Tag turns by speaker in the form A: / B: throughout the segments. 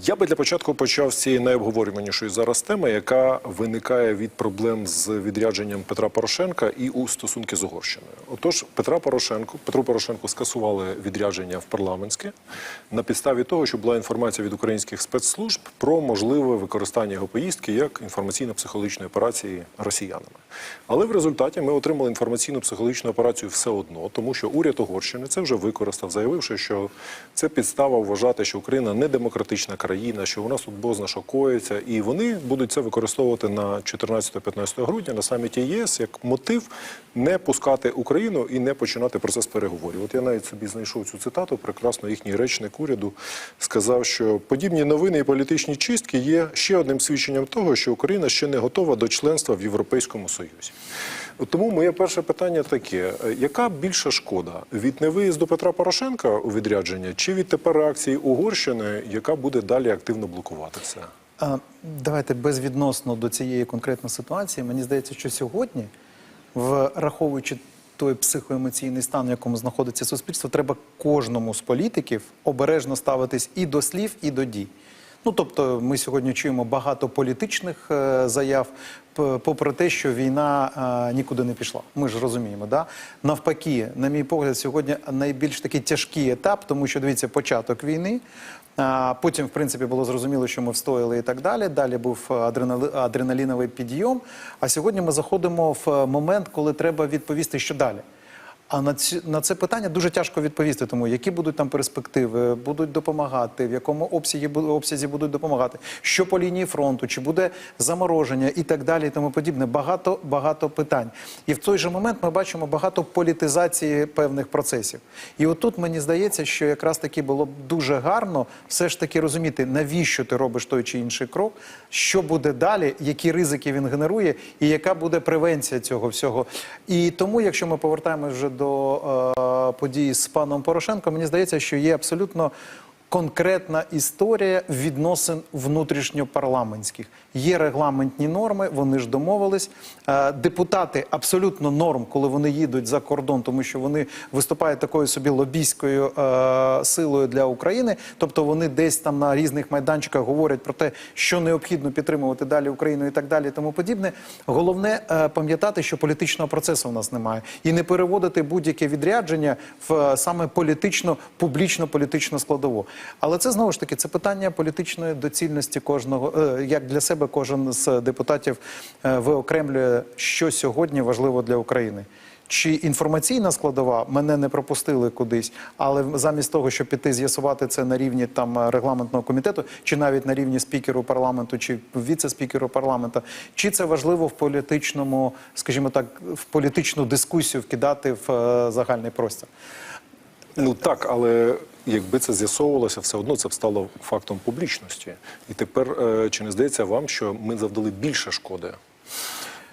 A: Я би для початку почав з цієї найобговорюванішої зараз теми, яка виникає від проблем з відрядженням Петра Порошенка і у стосунки з Угорщиною. Отож, Петра Порошенко, Петру Порошенку скасували відрядження в парламентське на підставі того, що була інформація від українських спецслужб про можливе використання його поїздки як інформаційно-психологічної операції росіянами. Але в результаті ми отримали інформаційно-психологічну операцію все одно, тому що уряд Угорщини це вже використав, заявивши, що це підстава вважати, що Україна не демократична країна, що у нас тут бозна що коїться, і вони будуть це використовувати на 14-15 грудня на саміті ЄС як мотив не пускати Україну і не починати процес переговорів. От я навіть собі знайшов цю цитату. Прекрасно їхній речник уряду сказав, що подібні новини і політичні чистки є ще одним свідченням того, що Україна ще не готова до членства в Європейському Союзі. Тому моє перше питання таке: яка більша шкода від невиїзду Петра Порошенка у відрядження, чи від тепер реакції Угорщини, яка буде далі активно блокувати це?
B: Давайте безвідносно до цієї конкретної ситуації. Мені здається, що сьогодні, враховуючи той психоемоційний стан, в якому знаходиться суспільство, треба кожному з політиків обережно ставитись і до слів, і до дій. Ну тобто, ми сьогодні чуємо багато політичних е, заяв, попри те, що війна е, нікуди не пішла. Ми ж розуміємо, да навпаки, на мій погляд, сьогодні найбільш такий тяжкий етап, тому що дивіться, початок війни. А потім, в принципі, було зрозуміло, що ми встояли і так далі. Далі був адренали- адреналіновий підйом. А сьогодні ми заходимо в момент, коли треба відповісти, що далі. А на ці на це питання дуже тяжко відповісти, тому які будуть там перспективи, будуть допомагати, в якому обсязі обсязі будуть допомагати, що по лінії фронту, чи буде замороження і так далі, і тому подібне. Багато багато питань. І в той же момент ми бачимо багато політизації певних процесів. І отут мені здається, що якраз таки було б дуже гарно все ж таки розуміти, навіщо ти робиш той чи інший крок, що буде далі, які ризики він генерує, і яка буде превенція цього всього. І тому, якщо ми повертаємось вже до е, події з паном Порошенком, мені здається, що є абсолютно конкретна історія відносин внутрішньопарламентських. Є регламентні норми, вони ж домовились. Е, депутати абсолютно норм, коли вони їдуть за кордон, тому що вони виступають такою собі лобійською е, силою для України. Тобто вони десь там на різних майданчиках говорять про те, що необхідно підтримувати далі Україну і так далі, тому подібне. Головне е, пам'ятати, що політичного процесу у нас немає, і не переводити будь-яке відрядження в саме політично, публічно політичну складову. Але це знову ж таки це питання політичної доцільності кожного, е, як для себе кожен з депутатів е, виокремлює, що сьогодні важливо для України. Чи інформаційна складова мене не пропустили кудись, але замість того, щоб піти з'ясувати це на рівні там регламентного комітету, чи навіть на рівні спікеру парламенту, чи віце-спікеру парламенту, чи це важливо в політичному, скажімо так, в політичну дискусію вкидати в е, загальний простір?
A: Ну так, але якби це з'ясовувалося, все одно це б стало фактом публічності. І тепер е, чи не здається вам, що ми завдали більше шкоди?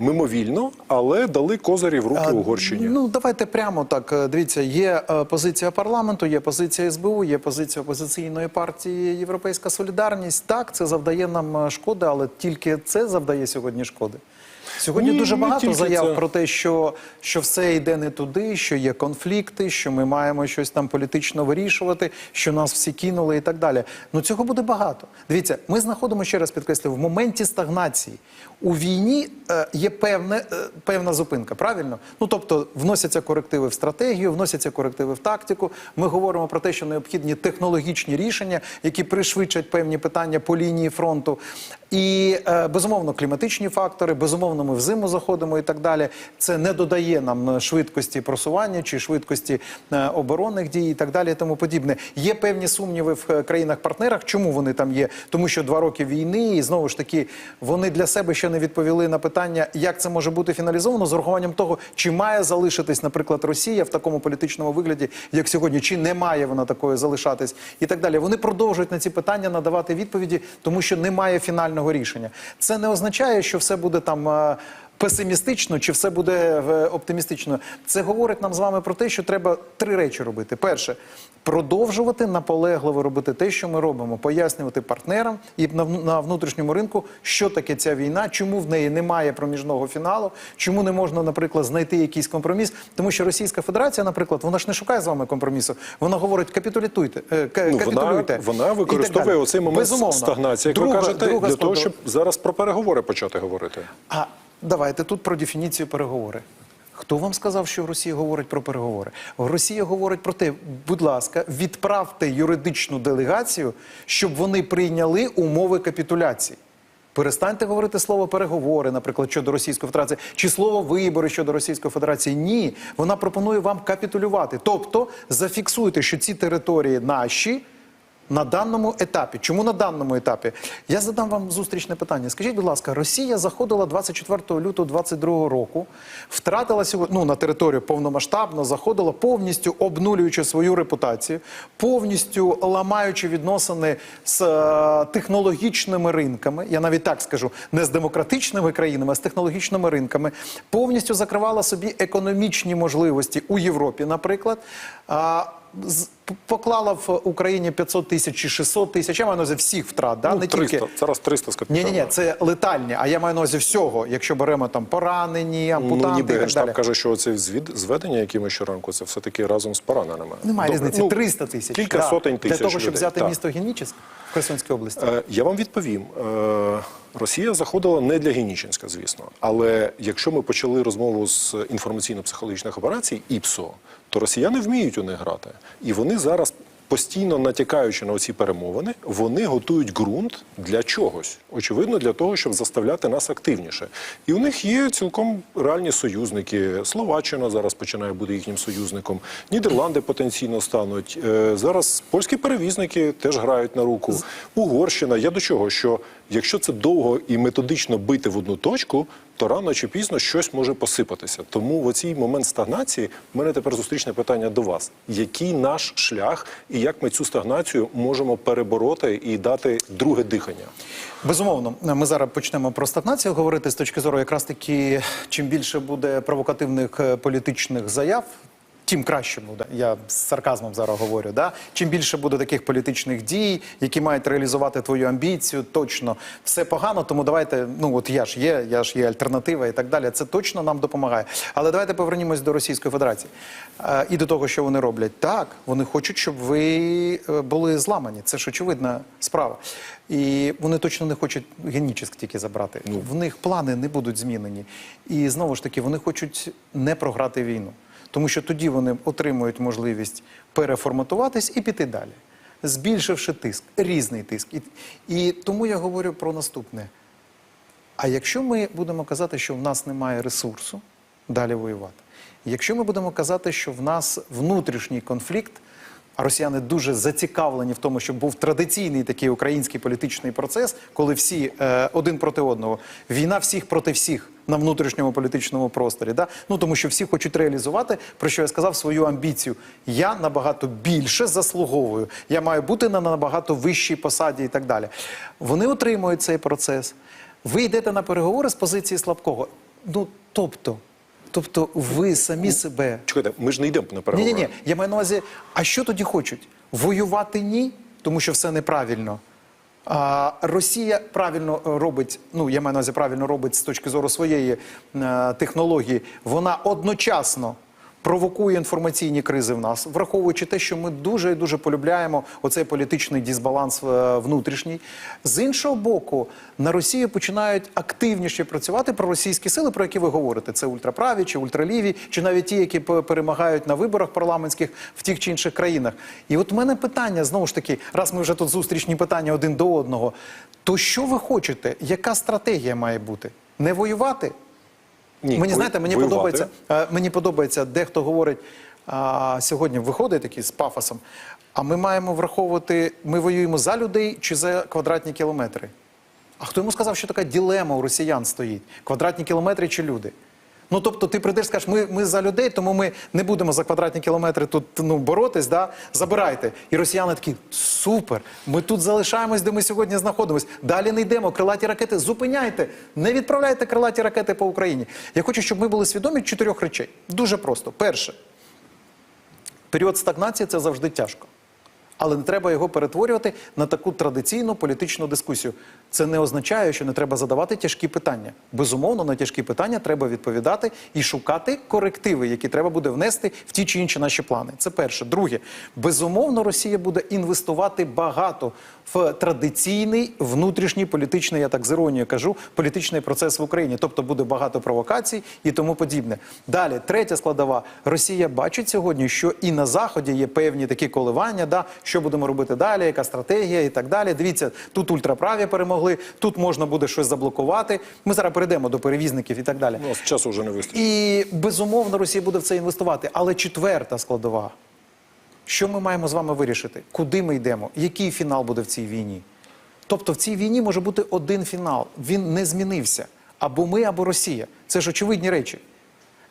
A: Мимовільно, але дали козирі в руки
B: А,
A: Угорщині.
B: Ну давайте прямо так. е, Дивіться, є е, позиція парламенту, є позиція СБУ, є позиція опозиційної партії Європейська Солідарність. Так, це завдає нам шкоди, але тільки це завдає сьогодні шкоди. Сьогодні
A: Ні,
B: дуже багато заяв
A: це.
B: про те, що, що все йде не туди, що є конфлікти, що ми маємо щось там політично вирішувати, що нас всі кинули і так далі. Ну цього буде багато. Дивіться, ми знаходимося ще раз підкреслю в моменті стагнації. У війні е, є певне, е, певна зупинка, правильно? Ну тобто вносяться корективи в стратегію, вносяться корективи в тактику. Ми говоримо про те, що необхідні технологічні рішення, які пришвидшать певні питання по лінії фронту. І е, безумовно кліматичні фактори, безумовно, ми в зиму заходимо і так далі. Це не додає нам е, швидкості просування чи швидкості е, оборонних дій і так далі. І тому подібне. Є певні сумніви в е, країнах-партнерах. Чому вони там є? Тому що два роки війни, і знову ж таки вони для себе ще не відповіли на питання, як це може бути фіналізовано з урахуванням того, чи має залишитись, наприклад, Росія в такому політичному вигляді, як сьогодні, чи не має вона такою залишатись, і так далі. Вони продовжують на ці питання надавати відповіді, тому що немає фінального рішення. Це не означає, що все буде там. Песимістично, чи все буде е, оптимістично. Це говорить нам з вами про те, що треба три речі робити. Перше, продовжувати наполегливо робити те, що ми робимо, пояснювати партнерам і на, внутрішньому ринку, що таке ця війна, чому в неї немає проміжного фіналу, чому не можна, наприклад, знайти якийсь компроміс. Тому що Російська Федерація, наприклад, вона ж не шукає з вами компромісу. Вона говорить капітулюйте, е,
A: Ну, вона, вона використовує оцей момент
B: Безумовно.
A: стагнації, як
B: Друга-
A: ви кажете,
B: друга
A: для того, щоб зараз про переговори почати говорити.
B: а давайте тут про дефініцію переговори. Хто вам сказав, що Росія говорить про переговори? Росія говорить про те, будь ласка, відправте юридичну делегацію, щоб вони прийняли умови капітуляції. Перестаньте говорити слово переговори, наприклад, щодо Російської Федерації, чи слово вибори щодо Російської Федерації. Ні, вона пропонує вам капітулювати. Тобто зафіксуйте, що ці території наші. На даному етапі. Чому на даному етапі? Я задам вам зустрічне питання. Скажіть, будь ласка, Росія заходила 24 лютого 22 року, втратила ну, на територію повномасштабно, заходила повністю обнулюючи свою репутацію, повністю ламаючи відносини з е, технологічними ринками. Я навіть так скажу, не з демократичними країнами, а з технологічними ринками, повністю закривала собі економічні можливості у Європі, наприклад. П- поклала в Україні 500 тисяч чи 600 тисяч, я маю на увазі всіх втрат, да?
A: Ну,
B: не
A: 300,
B: тільки...
A: зараз 300 з
B: Ні, ні, ні, це летальні, а я маю на увазі всього, якщо беремо там поранені, ампутанти
A: Ну, ніби
B: і так
A: Генштаб
B: далі.
A: каже, що це звід, зведення, які ми щоранку, це все-таки разом з пораненими.
B: Немає
A: Добре,
B: різниці,
A: ну,
B: 300 тисяч.
A: Кілька
B: да,
A: сотень тисяч
B: Для того, щоб
A: людей,
B: взяти
A: так.
B: місто Генічеськ в Херсонській області.
A: Е, Я вам відповім. Е, Росія заходила не для Генічинська, звісно. Але якщо ми почали розмову з інформаційно-психологічних операцій ІПСО, то росіяни вміють у них грати. І вони зараз. Постійно натякаючи на оці перемовини, вони готують ґрунт для чогось. Очевидно, для того, щоб заставляти нас активніше. І у них є цілком реальні союзники. Словаччина зараз починає бути їхнім союзником. Нідерланди потенційно стануть. Е, Зараз польські перевізники теж грають на руку. Угорщина. Я до чого? Що якщо це довго і методично бити в одну точку, то рано чи пізно щось може посипатися. Тому в оцій момент стагнації в мене тепер зустрічне питання до вас: який наш шлях і як ми цю стагнацію можемо перебороти і дати друге дихання?
B: Безумовно, ми зараз почнемо про стагнацію говорити з точки зору, якраз таки, чим більше буде провокативних е, політичних заяв. Тим краще буде. Я з сарказмом зараз говорю. Да? Чим більше буде таких політичних дій, які мають реалізувати твою амбіцію, точно все погано. Тому давайте, ну от я ж є, я ж є альтернатива і так далі. Це точно нам допомагає. Але давайте повернімось до Російської Федерації е, і до того, що вони роблять. Так, вони хочуть, щоб ви е, були зламані. Це ж очевидна справа. І вони точно не хочуть генічеsk тільки забрати. В них плани не будуть змінені. І знову ж таки, вони хочуть не програти війну. Тому що тоді вони отримують можливість переформатуватись і піти далі, збільшивши тиск, різний тиск. І, і тому я говорю про наступне. А якщо ми будемо казати, що в нас немає ресурсу далі воювати, якщо ми будемо казати, що в нас внутрішній конфлікт, а росіяни дуже зацікавлені в тому, щоб був традиційний такий український політичний процес, коли всі е, один проти одного, війна всіх проти всіх на внутрішньому політичному просторі. Да? Ну тому що всі хочуть реалізувати, про що я сказав, свою амбіцію. Я набагато більше заслуговую. Я маю бути на набагато вищій посаді і так далі. Вони отримують цей процес. Ви йдете на переговори з позиції слабкого. Ну тобто, тобто, ви самі себе
A: Чекайте, ми ж не йдемо на
B: Ні, ні, ні. Я маю на увазі, а що тоді хочуть? Воювати ні, тому що все неправильно. Росія правильно е, робить, ну я маю на увазі правильно робить з точки зору своєї е, технології. Вона одночасно провокує інформаційні кризи в нас, враховуючи те, що ми дуже і дуже полюбляємо оцей політичний дисбаланс е, внутрішній. З іншого боку, на Росію починають активніше працювати проросійські сили, про які ви говорите. Це ультраправі чи ультраліві, чи навіть ті, які перемагають на виборах парламентських в тих чи інших країнах. І от у мене питання знову ж таки, раз ми вже тут зустрічні питання один до одного. То що ви хочете? Яка стратегія має бути? Не воювати?
A: Ні,
B: мені
A: ви-
B: знаєте, мені
A: воювати.
B: подобається. е, Мені подобається, дехто говорить а, сьогодні виходить такий з пафосом. А ми маємо враховувати, ми воюємо за людей чи за квадратні кілометри. А хто йому сказав, що така ділема у росіян стоїть? Квадратні кілометри чи люди? Ну тобто ти прийдеш, скажеш, ми, ми за людей, тому ми не будемо за квадратні кілометри тут ну, боротись, да? забирайте. І росіяни такі супер. Ми тут залишаємось, де ми сьогодні знаходимось. Далі не йдемо. Крилаті ракети зупиняйте, не відправляйте крилаті ракети по Україні. Я хочу, щоб ми були свідомі чотирьох речей. Дуже просто. Перше, період стагнації це завжди тяжко. Але не треба його перетворювати на таку традиційну політичну дискусію. Це не означає, що не треба задавати тяжкі питання. Безумовно, на тяжкі питання треба відповідати і шукати корективи, які треба буде внести в ті чи інші наші плани. Це перше. Друге, безумовно, Росія буде інвестувати багато в традиційний внутрішній політичний, я так з іронією кажу, політичний процес в Україні. Тобто буде багато провокацій і тому подібне. Далі, третя складова. Росія бачить сьогодні, що і на заході є певні такі коливання. Да, що будемо робити далі, яка стратегія і так далі. Дивіться, тут ультраправі перемогли, тут можна буде щось заблокувати. Ми зараз перейдемо до перевізників і так далі.
A: Ну, часу вже не вистачить.
B: І безумовно Росія буде в це інвестувати. Але четверта складова. Що ми маємо з вами вирішити? Куди ми йдемо? Який фінал буде в цій війні? Тобто в цій війні може бути один фінал. Він не змінився. Або ми, або Росія. Це ж очевидні речі.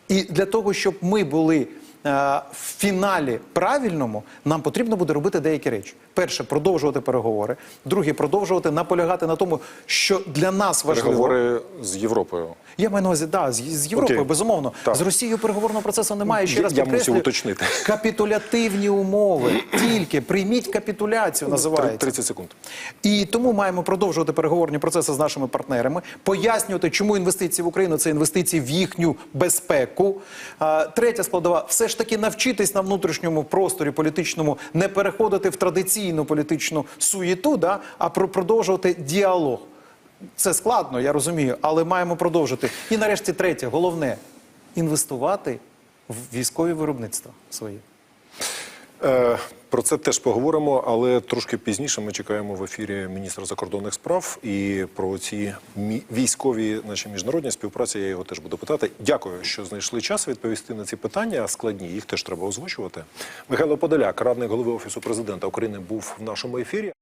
B: І для того, щоб ми були в фіналі правильному, нам потрібно буде робити деякі речі. Перше, продовжувати переговори. Друге, продовжувати наполягати на тому, що для нас важливо.
A: Переговори з Європою.
B: Я маю на увазі, да, з, з Європою,
A: Окей.
B: безумовно.
A: Так.
B: З Росією переговорного процесу немає. Ще
A: Я-
B: раз
A: я мусив уточнити.
B: Капітулятивні умови. Тільки прийміть капітуляцію, називається.
A: 30 секунд.
B: І тому маємо продовжувати переговорні процеси з нашими партнерами, пояснювати, чому інвестиції в Україну це інвестиції в їхню безпеку. Третя складова все ж таки навчитись на внутрішньому просторі політичному не переходити в традиційну політичну суєту, да, а про- продовжувати діалог. Це складно, я розумію, але маємо продовжити. І нарешті третє, головне інвестувати в військові виробництва свої.
A: Е, Про це теж поговоримо, але трошки пізніше ми чекаємо в ефірі міністра закордонних справ і про ці військові наші міжнародні співпраці. Я його теж буду питати. Дякую, що знайшли час відповісти на ці питання. Складні їх теж треба озвучувати. Михайло Подоляк, радник голови офісу президента України, був в нашому ефірі.